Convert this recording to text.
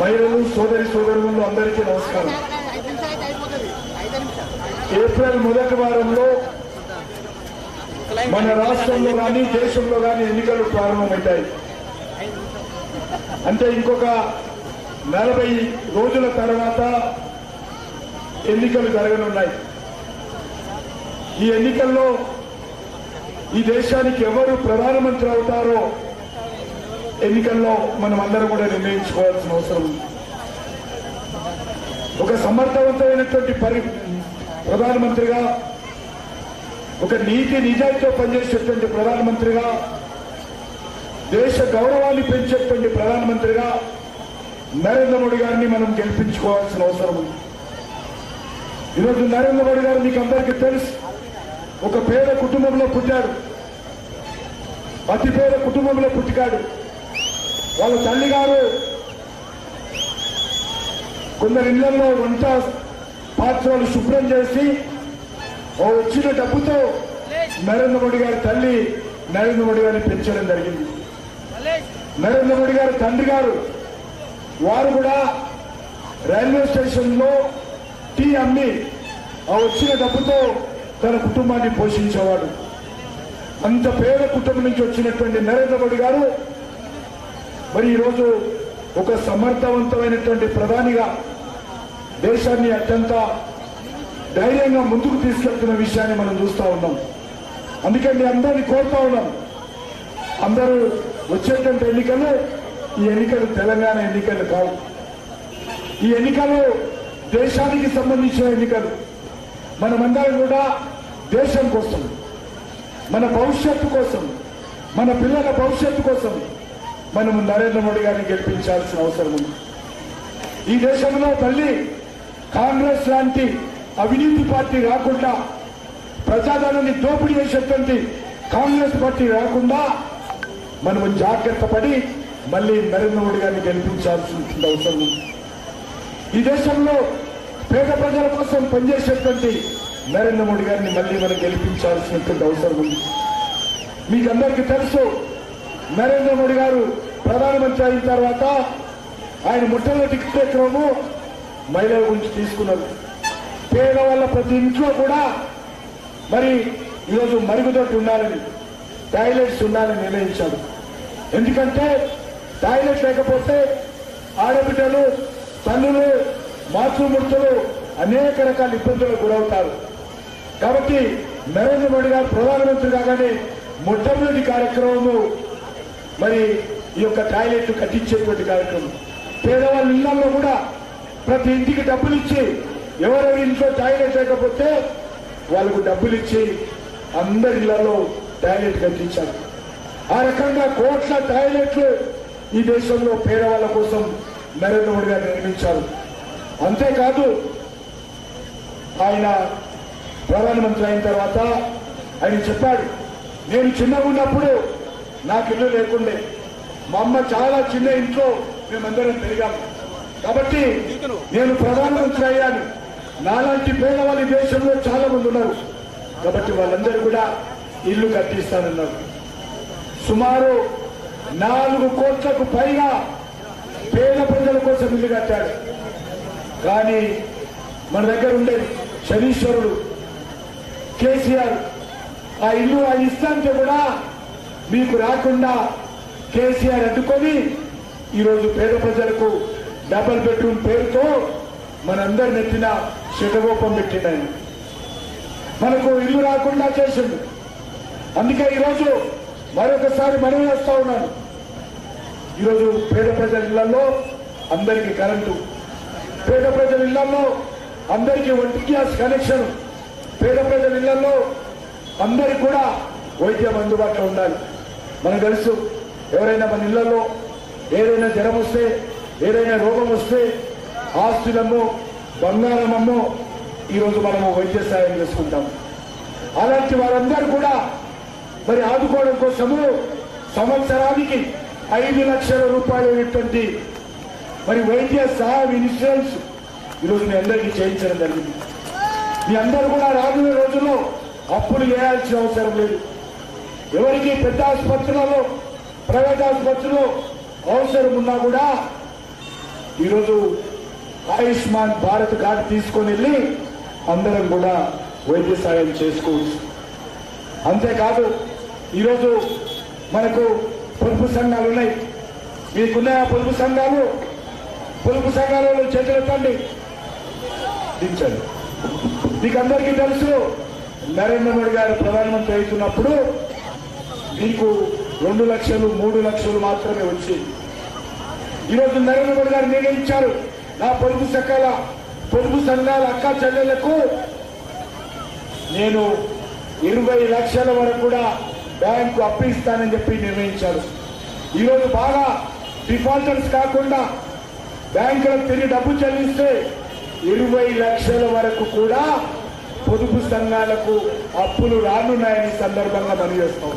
మహిళలు సోదరి సోదరులు అందరికీ నమస్కారం. ఏప్రిల్ మొదటి వారంలో మన రాష్ట్రంలో కానీ దేశంలో కానీ ఎన్నికలు ప్రారంభమవుతాయి అంటే ఇంకొక నలభై రోజుల తర్వాత ఎన్నికలు జరగనున్నాయి. ఈ ఎన్నికల్లో ఈ దేశానికి ఎవరు ప్రధానమంత్రి అవుతారో ఎన్నికల్లో మనం అందరం కూడా నిర్ణయించుకోవాల్సిన అవసరం ఒక సమర్థవంతమైనటువంటి పరి ప్రధానమంత్రిగా ఒక నీతి నిజాయితీతో పనిచేసేటువంటి ప్రధానమంత్రిగా దేశ గౌరవాన్ని పెంచేటువంటి ప్రధానమంత్రిగా నరేంద్ర మోడీ గారిని మనం గెలిపించుకోవాల్సిన అవసరం ఉంది. ఈరోజు నరేంద్ర మోడీ గారు మీకు అందరికీ తెలుసు ఒక పేద కుటుంబంలో పుట్టాడు. అతి పేద కుటుంబంలో పుట్టికాడు. వాళ్ళ తల్లి గారు కొందరి ఇళ్ళలో వంట పాత్రలు శుభ్రం చేసి ఓ వచ్చిన డబ్బుతో నరేంద్ర మోడీ గారి తల్లి నరేంద్ర మోడీ గారిని పెంచడం జరిగింది. నరేంద్ర మోడీ గారి తండ్రి గారు వారు కూడా రైల్వే స్టేషన్లో టీ అమ్మి ఆ వచ్చిన డబ్బుతో తన కుటుంబాన్ని పోషించేవాడు. అంత పేద కుటుంబం నుంచి వచ్చినటువంటి నరేంద్ర మోడీ గారు మరి ఈరోజు ఒక సమర్థవంతమైనటువంటి ప్రధానిగా దేశాన్ని అత్యంత ధైర్యంగా ముందుకు తీసుకెళ్తున్న విషయాన్ని మనం చూస్తూ ఉన్నాం. అందుకే మీ అందరినీ కోరుతా ఉన్నాం. అందరూ వచ్చేటువంటి ఎన్నికలు ఈ ఎన్నికలు తెలంగాణ ఎన్నికలు కావు. ఈ ఎన్నికలు దేశానికి సంబంధించిన ఎన్నికలు. మనమందరం కూడా దేశం కోసం మన భవిష్యత్తు కోసం మన పిల్లల భవిష్యత్తు కోసం మనం నరేంద్ర మోడీ గారిని గెలిపించాల్సిన అవసరం ఉంది. ఈ దేశంలో మళ్ళీ కాంగ్రెస్ లాంటి అవినీతి పార్టీ రాకుండా ప్రజాధనాన్ని దోపిడీ చేసేటువంటి కాంగ్రెస్ పార్టీ రాకుండా మనము జాగ్రత్త పడి మళ్ళీ నరేంద్ర మోడీ గారిని గెలిపించాల్సిన అవసరం ఉంది. ఈ దేశంలో పేద ప్రజల కోసం పనిచేసేటువంటి నరేంద్ర మోడీ గారిని మళ్ళీ మనం గెలిపించాల్సినటువంటి అవసరం ఉంది. మీకు అందరికీ తెలుసు నరేంద్ర మోడీ గారు ప్రధానమంత్రి అయిన తర్వాత ఆయన మొట్టమొదటి కార్యక్రమము మహిళల గురించి తీసుకున్నారు. పేదవాళ్ళ ప్రతి ఇంట్లో కూడా మరి ఈరోజు మరుగుదొడ్డి ఉండాలని టాయిలెట్స్ ఉండాలని నిర్ణయించారు. ఎందుకంటే టాయిలెట్ లేకపోతే ఆడబిడ్డలు తల్లులు మాతృమూర్తులు అనేక రకాల ఇబ్బందులకు గురవుతారు. కాబట్టి నరేంద్ర మోడీ గారు ప్రధానమంత్రి కాగానే మొట్టమొదటి కార్యక్రమము మరి ఈ యొక్క టాయిలెట్ కట్టించేటువంటి కార్యక్రమం. పేదవాళ్ళ ఇళ్ళలో కూడా ప్రతి ఇంటికి డబ్బులు ఇచ్చి ఎవరెవరి ఇంట్లో టాయిలెట్ లేకపోతే వాళ్ళకు డబ్బులు ఇచ్చి అందరి ఇళ్ళలో టాయిలెట్ కట్టించారు ఆ రకంగా కోట్ల టాయిలెట్లు ఈ దేశంలో పేదవాళ్ళ కోసం నరేంద్ర మోడీ గారు నిర్మించారు. అంతేకాదు ఆయన ప్రధానమంత్రి అయిన తర్వాత ఆయన చెప్పాడు నేను చిన్నగా ఉన్నప్పుడు నాకు ఇల్లు లేకుండే. మా అమ్మ చాలా చిన్న ఇంట్లో మేమందరం పెరిగాము కాబట్టి నేను ప్రధానమంత్రి అయ్యాను. నాలాంటి పేదవాళ్ళ దేశంలో చాలా మంది ఉన్నారు. కాబట్టి వాళ్ళందరూ కూడా ఇల్లు కట్టిస్తానన్నారు. సుమారు నాలుగు కోట్లకు పైగా పేద ప్రజల కోసం ఇల్లు కట్టాడు కానీ మన దగ్గర ఉండే శనీశ్వరుడు కేసీఆర్ ఆ ఇల్లు ఆ ఇస్తాంటే కూడా మీకు రాకుండా కేసీఆర్ అడ్డుకొని ఈరోజు పేద ప్రజలకు డబల్ బెడ్రూమ్ పేరుతో మనందరి నెత్తిన శటగోపం పెట్టిండు ఆయన. మనకు ఇల్లు రాకుండా చేసిండు. అందుకే ఈరోజు మరొకసారి మనవి వస్తూ ఉన్నాను. ఈరోజు పేద ప్రజల ఇళ్ళలో అందరికీ కరెంటు పేద ప్రజల ఇళ్ళలో అందరికీ వంటి గ్యాస్ కనెక్షన్ పేద ప్రజల ఇళ్ళలో అందరికీ కూడా వైద్యం అందుబాటులో ఉండాలి. మనకు తెలుసు ఎవరైనా మన ఇళ్ళలో ఏదైనా జ్వరం వస్తే ఏదైనా రోగం వస్తే ఆస్తులమ్మో బంగారమమ్మో ఈరోజు మనము వైద్య సాయం చేసుకుంటాం. అలాంటి వారందరూ కూడా మరి ఆదుకోవడం కోసము సంవత్సరానికి ఐదు లక్షల రూపాయలు మరి వైద్య సహాయం ఇన్సూరెన్స్ ఈరోజు మీ అందరికీ చేయించడం జరిగింది. మీ అందరూ కూడా రానున్న రోజుల్లో అప్పులు చేయాల్సిన అవసరం లేదు. ఎవరికి పెద్ద ఆసుపత్రులలో ప్రైవేట్ ఆసుపత్రులు అవసరం ఉన్నా కూడా ఈరోజు ఆయుష్మాన్ భారత్ కార్డు తీసుకొని వెళ్ళి అందరం కూడా వైద్య సాయం చేసుకోవచ్చు. అంతేకాదు ఈరోజు మనకు పొదుపు సంఘాలు ఉన్నాయి. మీకున్నాయా పొదుపు సంఘాలు? పొదుపు సంఘాలలో చేతులెత్తండి దించండి. మీకు అందరికీ తెలుసు నరేంద్ర మోడీ గారు ప్రధానమంత్రి అవుతున్నప్పుడు మీకు రెండు లక్షలు మూడు లక్షలు మాత్రమే వచ్చేది ఈరోజు నరేంద్ర మోడీ గారు నిర్ణయించారు నా పొరుగు సకాల పొరుగు సంఘాల అక్క చెల్లెలకు నేను ఇరవై లక్షల వరకు కూడా బ్యాంకు అప్పు ఇస్తానని చెప్పి నిర్ణయించారు. ఈరోజు బాగా డిఫాల్టర్స్ కాకుండా బ్యాంకులకు తిరిగి డబ్బు చెల్లిస్తే ఇరవై లక్షల వరకు కూడా పొదుపు సంఘాలకు అప్పులు రానున్నాయని సందర్భంగా పనిచేస్తూ